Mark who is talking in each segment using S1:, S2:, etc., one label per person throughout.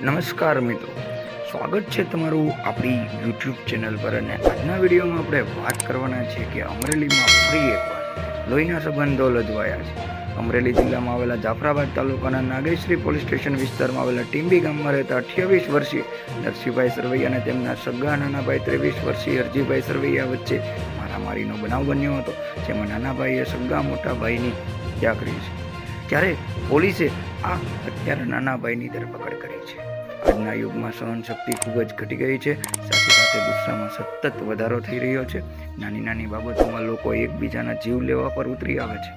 S1: નમસ્કાર મિત્રો. સ્વાગત છે તમારું આપણી યુટ્યુબ ચેનલ પર અને આજના વિડીયોમાં આપણે વાત કરવાના છે કે અમરેલીમાં ફરી એકવાર લોહીના સંબંધો લજવાયા છે. અમરેલી જિલ્લામાં આવેલા જાફરાબાદ તાલુકાના નાગેશ્રી પોલીસ સ્ટેશન વિસ્તારમાં આવેલા ટીંબી ગામમાં રહેતા અઠ્યાવીસ વર્ષીય નરસિંહભાઈ સરવૈયા અને તેમના સગા નાનાભાઈ ત્રેવીસ વર્ષીય અરજીભાઈ સરવૈયા વચ્ચે મારામારીનો બનાવ બન્યો હતો, જેમાં નાના ભાઈએ સગા મોટા ભાઈની હત્યા કરી છે. ત્યારે પોલીસે આ અત્યારે નાના ભાઈની ધરપકડ કરી છે. આજના યુગમાં સહનશક્તિ ખૂબ જ ઘટી ગઈ છે. સાથે સાથે ગુસ્સામાં સતત વધારો થઈ રહ્યો છે. નાની નાની બાબતોમાં લોકો એકબીજાના જીવ લેવા પર ઉતરી આવે છે.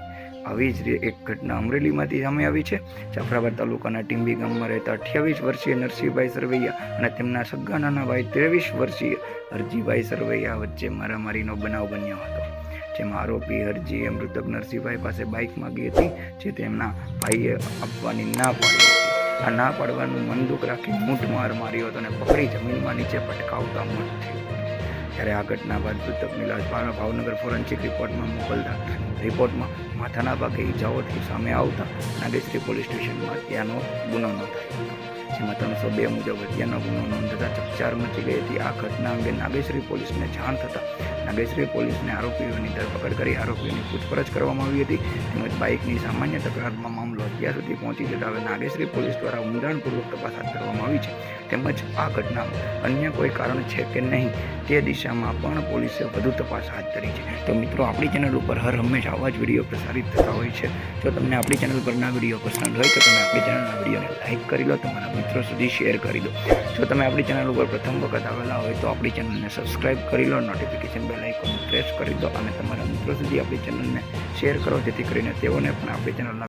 S1: આવી જ એક ઘટના અમરેલીમાંથી સામે આવી છે. જાફરાબાદ તાલુકાના ટીંબી ગામમાં રહેતા અઠ્યાવીસ વર્ષીય નરસિંહભાઈ સરવૈયા અને તેમના સગા નાના ભાઈ ત્રેવીસ વર્ષીય હરજીભાઈ સરવૈયા વચ્ચે મારામારીનો બનાવ બન્યો હતો. જેમાં આરોપી હરજીએ મૃતક નરસિંહભાઈ પાસે બાઇક માગી હતી, જે તેમના ભાઈએ આપવાની ના પાડી આ ના પાડવાનું મન રાખી મૂઠ માર માર્યો હતો અને પકડી જમીનમાં નીચે પટકાવતા મોત થયું ત્યારે આ ઘટના બાદ મૃતકની લાશ ભાવનગર ફોરેન્સિક રિપોર્ટમાં મોકલતા રિપોર્ટમાં માથાના ભાગે ઈજાઓથી સામે આવતા નાગેશ્રી પોલીસ સ્ટેશનમાં ત્યાંનો ગુનો નોંધાયો હતો. જેમાં ત્રણસો બે મુજબ હત્યાનો ગુનો નોંધતા ચકચાર મચી ગઈ હતી. આ ઘટના અંગે નાગેશ્રી પોલીસને જાણ થતાં નાગેશ્રી પોલીસને આરોપીઓની ધરપકડ કરી આરોપીઓની પૂછપરછ કરવામાં આવી હતી. તેમજ બાઇકની સામાન્ય તકરારમાં મામલો અત્યાર સુધી પહોંચી જતા હવે નાગેશ્રી પોલીસ દ્વારા ઊંડાણપૂર્વક તપાસ હાથ ધરવામાં આવી છે. તેમજ આ ઘટનામાં અન્ય કોઈ કારણ છે કે નહીં તે દિશામાં પણ પોલીસે વધુ તપાસ હાથ ધરી છે. તો મિત્રો, આપણી ચેનલ ઉપર હર હંમેશા આવા જ વીડિયો પ્રસારિત થતા હોય છે. જો તમને આપણી ચેનલ પરના વીડિયો પસંદ હોય તો તમે આપણી ચેનલના વિડીયોને લાઇક કરી લો, તમારા મિત્રો સુધી શેર કરી દો. જો તમે આપણી ચેનલ ઉપર પ્રથમ વખત આવેલા હોય તો આપણી ચેનલને સબસ્ક્રાઇબ કરી લો, નોટિફિકેશન બેલ આઇકોન પ્રેસ કરી દો અને તમારા મિત્રો સુધી આપણી ચેનલને શેર કરો, જેથી કરીને તેઓને પણ આપણી ચેનલના